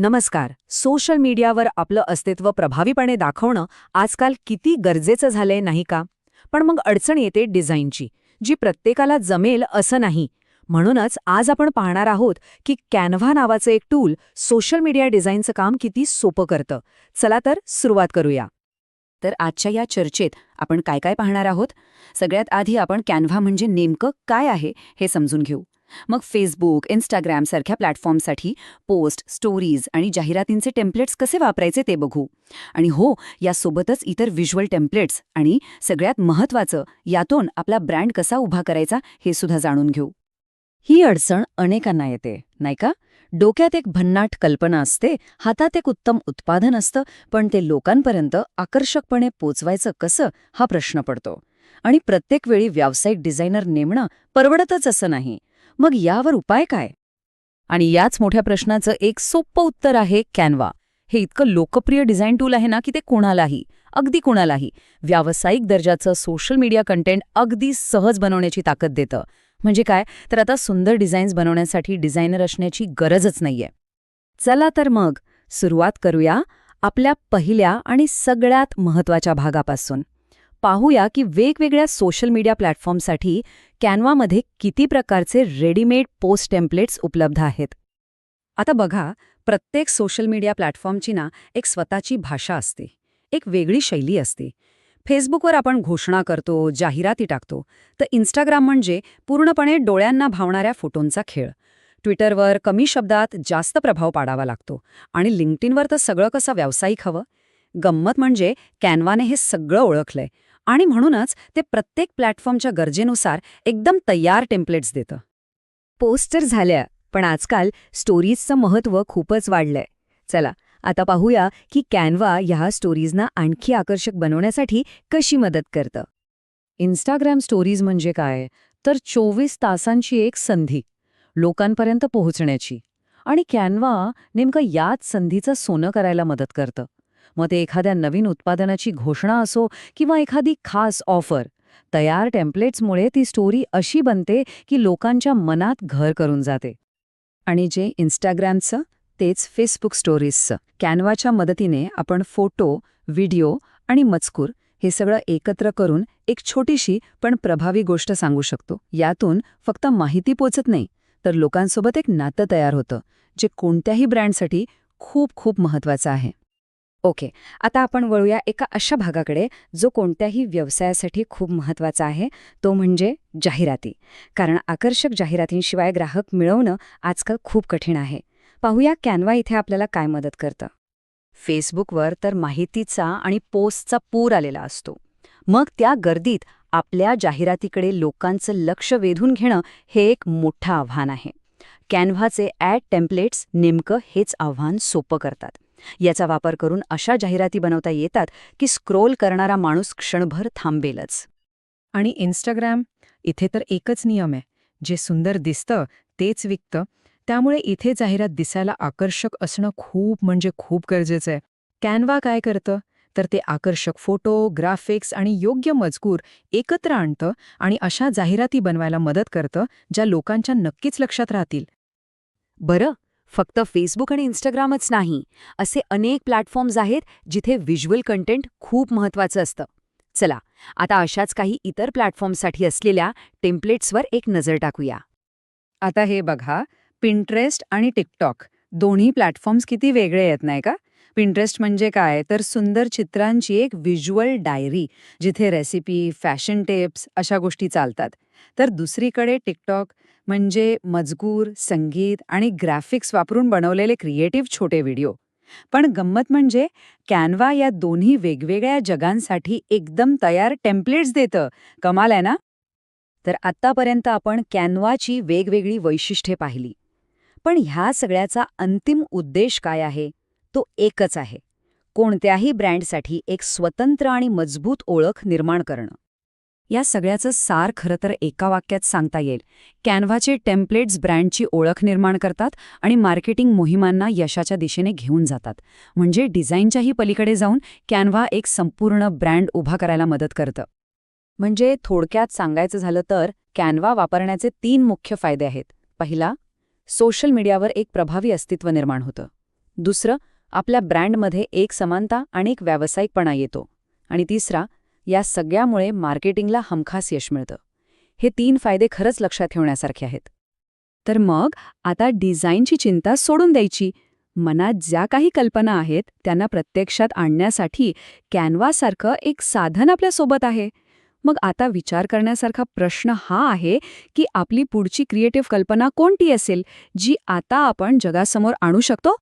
नमस्कार. सोशल मीडियावर आपलं अस्तित्व प्रभावीपणे दाखवणं आजकाल किती गरजेचं झालंय नाही का? पण मग अडचण येते डिझाईनची जी प्रत्येकाला जमेल असं नाही. म्हणूनच आज आपण पाहणार आहोत की कॅनव्हा नावाचं एक टूल सोशल मीडिया डिझाईनचं काम किती सोपं करतं. चला तर सुरुवात करूया. तर आजच्या या चर्चेत आपण काय काय पाहणार आहोत? सगळ्यात आधी आपण कॅनव्हा म्हणजे नेमकं काय आहे हे समजून घेऊ. मग फेसबुक इंस्टाग्राम सारख्या प्लॅटफॉर्मसाठी पोस्ट स्टोरीज आणि जाहिरातींचे टेम्पलेट्स कसे वापरायचे ते बघू. आणि हो यासोबतच इतर व्हिज्युअल टेम्पलेट्स आणि सगळ्यात महत्त्वाचं यातून आपला ब्रँड कसा उभा करायचा हे सुद्धा जाणून घेऊ. ही अडचण अनेकांना येते नाही का? डोक्यात एक भन्नाट कल्पना असते हातात एक उत्तम उत्पादन असतं पण ते लोकांपर्यंत आकर्षकपणे पोचवायचं कसं हा प्रश्न पडतो. आणि प्रत्येक वेळी व्यावसायिक डिझायनर नेमणं परवडतच असं नाही. मग यावर उपाय काय? आणि याच मोठ्या प्रश्नाचं एक सोपं उत्तर आहे कॅनवा. हे इतकं लोकप्रिय डिझाईन टूल आहे ना की ते कोणालाही अगदी कोणालाही व्यावसायिक दर्जाचं सोशल मीडिया कंटेंट अगदी सहज बनवण्याची ताकद देतं. म्हणजे काय? तर आता सुंदर डिझाईन्स बनवण्यासाठी डिझायनर असण्याची गरजच नाहीये. चला तर मग सुरुवात करूया आपल्या पहिल्या आणि सगळ्यात महत्त्वाच्या भागापासून. पाहूया की वेगवेगळ्या सोशल मीडिया प्लॅटफॉर्मसाठी कॅनवामध्ये किती प्रकारचे रेडीमेड पोस्ट टेम्पलेट्स उपलब्ध आहेत? आता बघा प्रत्येक सोशल मीडिया प्लॅटफॉर्मची ना एक स्वतःची भाषा असते एक वेगळी शैली असते. फेसबुकवर आपण घोषणा करतो जाहिराती टाकतो तर इंस्टाग्राम म्हणजे पूर्णपणे डोळ्यांना भावणाऱ्या फोटोंचा खेळ. ट्विटरवर कमी शब्दात जास्त प्रभाव पाडावा लागतो आणि लिंक्डइनवर तर सगळं कसं व्यावसायिक हवं? गंमत म्हणजे कॅनवाने हे सगळं ओळखलंय. आणि म्हणूनच ते प्रत्येक प्लॅटफॉर्मच्या गरजेनुसार एकदम तयार टेम्पलेट्स देतं. पोस्टर झाल्या पण आजकाल स्टोरीजचं महत्त्व खूपच वाढलंय. चला आता पाहूया की कॅनवा ह्या स्टोरीजना आणखी आकर्षक बनवण्यासाठी कशी मदत करतं. इन्स्टाग्राम स्टोरीज म्हणजे काय? तर चोवीस तासांची एक संधी लोकांपर्यंत पोहोचण्याची. आणि कॅनवा नेमकं याच संधीचं सोनं करायला मदत करतं. मग ते एखाद्या नवीन उत्पादनाची घोषणा असो किंवा एखादी खास ऑफर. तयार टेम्पलेट्समुळे ती स्टोरी अशी बनते की लोकांच्या मनात घर करून जाते. आणि जे इंस्टाग्रामचं तेच फेसबुक स्टोरीजचं कॅनवाच्या मदतीने आपण फोटो व्हिडिओ आणि मजकूर हे सगळं एकत्र करून एक छोटीशी पण प्रभावी गोष्ट सांगू शकतो. यातून फक्त माहिती पोचत नाही तर लोकांसोबत एक नातं तयार होतं जे कोणत्याही ब्रँडसाठी खूप खूप महत्त्वाचं आहे. ओके. आता आपण वळूया एका अशा भागाकडे जो कोणत्याही व्यवसायासाठी खूप महत्त्वाचा आहे तो म्हणजे जाहिराती. कारण आकर्षक जाहिरातींशिवाय ग्राहक मिळवणं आजकाल खूप कठीण आहे. पाहूया कॅनवा इथे आपल्याला काय मदत करतं. फेसबुकवर तर माहितीचा आणि पोस्टचा पूर आलेला असतो. मग त्या गर्दीत आपल्या जाहिरातीकडे लोकांचं लक्ष वेधून घेणं हे एक मोठं आव्हान आहे. कॅनव्हाचे ॲड टेम्पलेट्स नेमकं हेच आव्हान सोपं करतात. याचा वापर करून अशा जाहिराती बनवता येतात की स्क्रोल करणारा माणूस क्षणभर थांबेलच. आणि इन्स्टाग्राम इथे तर एकच नियम आहे. जे सुंदर दिसतं तेच विकतं. त्यामुळे इथे जाहिरात दिसायला आकर्षक असणं खूप म्हणजे खूप गरजेचं आहे. कॅनवा काय करतं? तर ते आकर्षक फोटो ग्राफिक्स आणि योग्य मजकूर एकत्र आणतं आणि अशा जाहिराती बनवायला मदत करतं ज्या लोकांच्या नक्कीच लक्षात राहतील. बरं फक्त फेसबुक आणि इंस्टाग्रामच नाही असे अनेक प्लॅटफॉर्म्स आहेत जिथे व्हिज्युअल कंटेंट खूप महत्त्वाचं असतं. चला आता अशाच काही इतर प्लॅटफॉर्मसाठी असलेल्या टेम्पलेट्सवर एक नजर टाकूया. आता हे बघा पिंट्रेस्ट आणि टिकटॉक दोन्ही प्लॅटफॉर्म्स किती वेगळे आहेत नाही का? पिंट्रेस्ट म्हणजे काय? तर सुंदर चित्रांची एक व्हिज्युअल डायरी जिथे रेसिपी फॅशन टिप्स अशा गोष्टी चालतात. तर दुसरीकडे टिकटॉक म्हणजे मजकूर संगीत आणि ग्राफिक्स वापरून बनवलेले क्रिएटिव्ह छोटे व्हिडिओ. पण गंमत म्हणजे कॅनवा या दोन्ही वेगवेगळ्या जगांसाठी एकदम तयार टेम्पलेट्स देतं. कमाल आहे ना? तर आत्तापर्यंत आपण कॅनवाची वेगवेगळी वैशिष्ट्ये पाहिली. पण ह्या सगळ्याचा अंतिम उद्देश काय आहे? तो एकच आहे. कोणत्याही ब्रँडसाठी एक स्वतंत्र आणि मजबूत ओळख निर्माण करणं. या सगळ्याचं सार खरं तर एका वाक्यात सांगता येईल. कॅनव्हाचे टेम्पलेट्स ब्रँडची ओळख निर्माण करतात आणि मार्केटिंग मोहिमांना यशाच्या दिशेने घेऊन जातात. म्हणजे डिझाईनच्याही पलीकडे जाऊन कॅनव्हा एक संपूर्ण ब्रँड उभा करायला मदत करतं. म्हणजे थोडक्यात सांगायचं झालं तर कॅनवा वापरण्याचे तीन मुख्य फायदे आहेत. पहिला सोशल मीडियावर एक प्रभावी अस्तित्व निर्माण होतं. दुसरं आपल्या ब्रँडमध्ये एक समानता आणि एक व्यावसायिकपणा येतो. आणि तिसरा या सगळ्यामुळे मार्केटिंगला हमखास यश मिळतं. हे तीन फायदे खरंच लक्षात ठेवण्यासारखे आहेत. तर मग आता डिझाईनची चिंता सोडून द्यायची. मनात ज्या काही कल्पना आहेत त्यांना प्रत्यक्षात आणण्यासाठी कॅनव्हासारखं एक साधन आपल्यासोबत आहे. मग आता विचार करण्यासारखा प्रश्न हा आहे की आपली पुढची क्रिएटिव्ह कल्पना कोणती असेल जी आता आपण जगासमोर आणू शकतो?